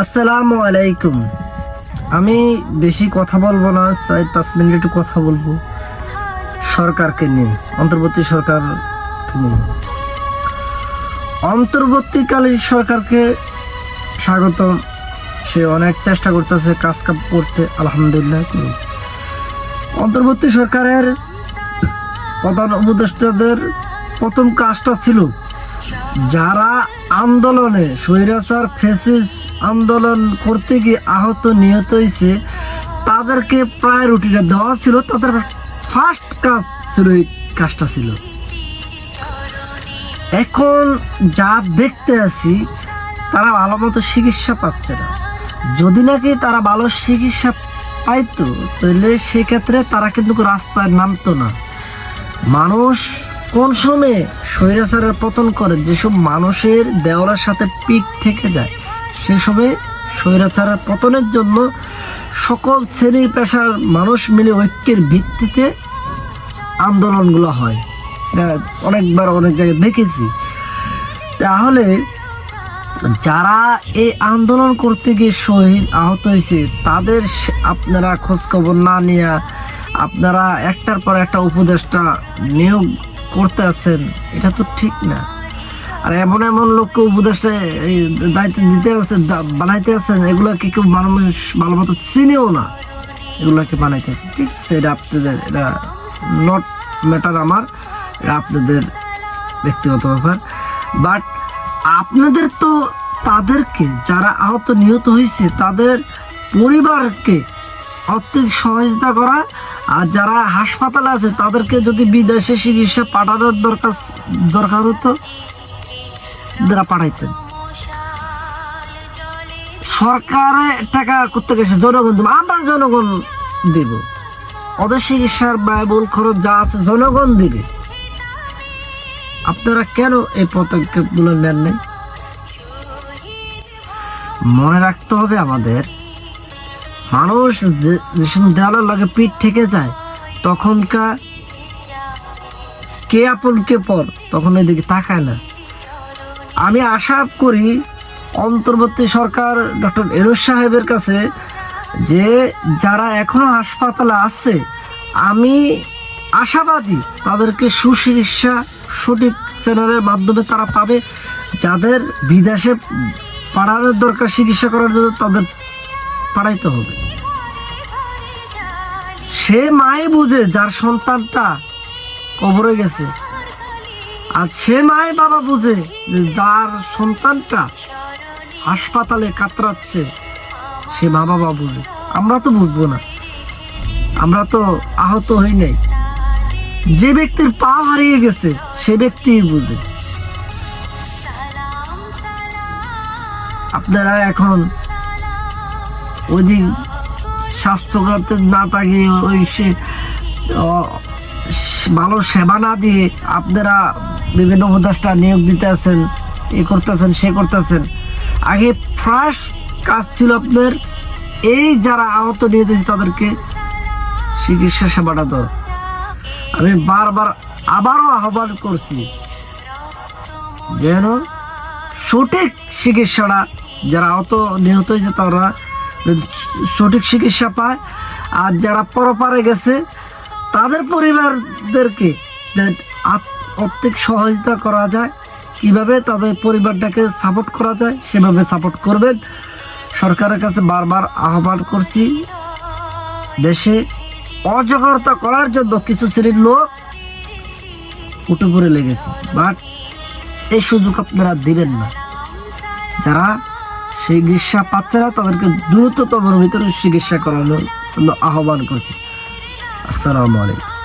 আসসালামু আলাইকুম। আমি বেশি কথা বলব না, চার পাঁচ মিনিট একটু কথা বলব। সরকারকে নিয়ে, অন্তর্বর্তী সরকার নিয়ে। অন্তর্বর্তীকালীন সরকারকে স্বাগত সে অনেক চেষ্টা করতেছে, কাজ কাম করতে, আলহামদুলিল্লাহ। অন্তর্বর্তী সরকারের প্রধান উপদেষ্টাদের প্রথম কাজটা ছিল, যারা আন্দোলনে স্বৈরাচার ফেসিস আন্দোলন করতে গিয়ে আহত নিহত হয়েছে। তাদেরকে প্রায়োরিটিটা দেওয়া ছিল। তাদের ফার্স্ট কাজ ছিল এই কাজটা ছিল। এখন যা দেখতে আছি, তারা ভালো মতো চিকিৎসা পাচ্ছে না। যদি নাকি তারা ভালো চিকিৎসা পাইতো, তাহলে সেক্ষেত্রে তারা কিন্তু রাস্তায় নামতো না। মানুষ কোন সময়ে স্বৈরাচারের পতন করে, যেসব মানুষের দেওয়ালের সাথে পিঠ থেকে যায় সে সময় স্বৈরাচারের পতনের জন্য সকল শ্রেণি পেশার মানুষ মিলে ঐক্যের ভিত্তিতে আন্দোলনগুলো হয়। অনেকবার অনেক জায়গায় দেখেছি। তাহলে যারা এই আন্দোলন করতে গিয়ে শহীদ আহত হয়েছে, তাদের আপনারা খোঁজখবর না নিয়ে আপনারা একটার পর একটা উপদেষ্টা নিয়োগ করতে আছেন, এটা তো ঠিক না। আর এমন এমন লোককে উপদেশটা দায়িত্ব দিতে আছে বানাইতে আছেন এগুলোকে কেউ মানুষ ভালো মতো চিনেও না। এগুলোকে বানাইতে আছে। ঠিক আছে, এটা আপনাদের, এটা নট ম্যাটার আমার, এটা আপনাদের ব্যক্তিগত ব্যাপার। বাট আপনাদের তো তাদেরকে, যারা আহত নিহত হয়েছে, তাদের পরিবারকে আর্থিক সহযোগিতা করা, আর যারা হাসপাতালে আছে, তাদেরকে যদি বিদেশে চিকিৎসা পাঠানোর দরকার দরকার হতো তারা পাঠাইতেন সরকারে টাকা করতে গেছে, জনগণ দেবে। আমরা জনগণ দেব। ওদের চিকিৎসার ব্যয়বহুল খরচ যা আছে জনগণ দিবে। আপনারা কেন এই পদক্ষেপগুলো নেন নাই? মনে রাখতে হবে আমাদের, মানুষ যে- যে দেওয়ালের লাগে পিঠ থেকে যায়, তখনকার কে আপন কে পর, তখন ওইদিকে তাকায় না। আমি আশা করি অন্তর্বর্তী সরকার ডক্টর এরোজ সাহেবের কাছে যে যারা এখনও হাসপাতালে আছে, আমি আশাবাদী তাদেরকে সুচিকিৎসা সঠিক চ্যানেলের মাধ্যমে তারা পাবে। যাদের বিদেশে পাঠানোর দরকার চিকিৎসা করার জন্য তাদের পাঠাইতে হবে। সে মায়ে বুঝে যার সন্তানটা কবরে গেছে। আর সে মায়ে বাবা বুঝে যে যার সন্তানটা হাসপাতালে কাতরাচ্ছে, সে মা বাবা বুঝে। আমরা তো বুঝব না। আমরা তো আহত হই নাই। যে ব্যক্তির পা হারিয়ে গেছে, সে ব্যক্তি বুঝে। আপনারা এখন ওই দিন স্বাস্থ্যখাতে না তাকিয়ে ওই স- ভালো সেবা না দিয়ে আপনারা বিভিন্ন উপদেষ্টা নিয়োগ দিতে আছেন, এ করতেছেন, সে করতেছেন। আগে ফার্স্ট কাজ ছিল আপনার, এই যারা আহত নিয়ে দিয়েছে তাদেরকে চিকিৎসা সেবাটা দেওয়া আমি বারবার আবারও আহ্বান করছি, যেন সঠিক চিকিৎসাটা, যারা আহত নিহত হয়েছে তারা সঠিক চিকিৎসা পায়, আর যারা পরপারে গেছে, তাদের পরিবারদেরকে আত- আর্থিক সহযোগিতা করা যায়, কীভাবে তাদের পরিবারটাকে সাপোর্ট করা যায়, সেভাবে সাপোর্ট করবেন। সরকারের কাছে বারবার আহ্বান করছি, দেশে অজগরতা করার জন্য কিছু শ্রেণির লোক উঠে পড়ে লেগেছে। বাট এই সুযোগ আপনারা দিবেন না। যারা চিকিৎসা পাচ্ছে না, তাদেরকে দ্রুততম ভিতরে চিকিৎসা করানোর জন্য আহ্বান করছি। আসসালামু আলাইকুম।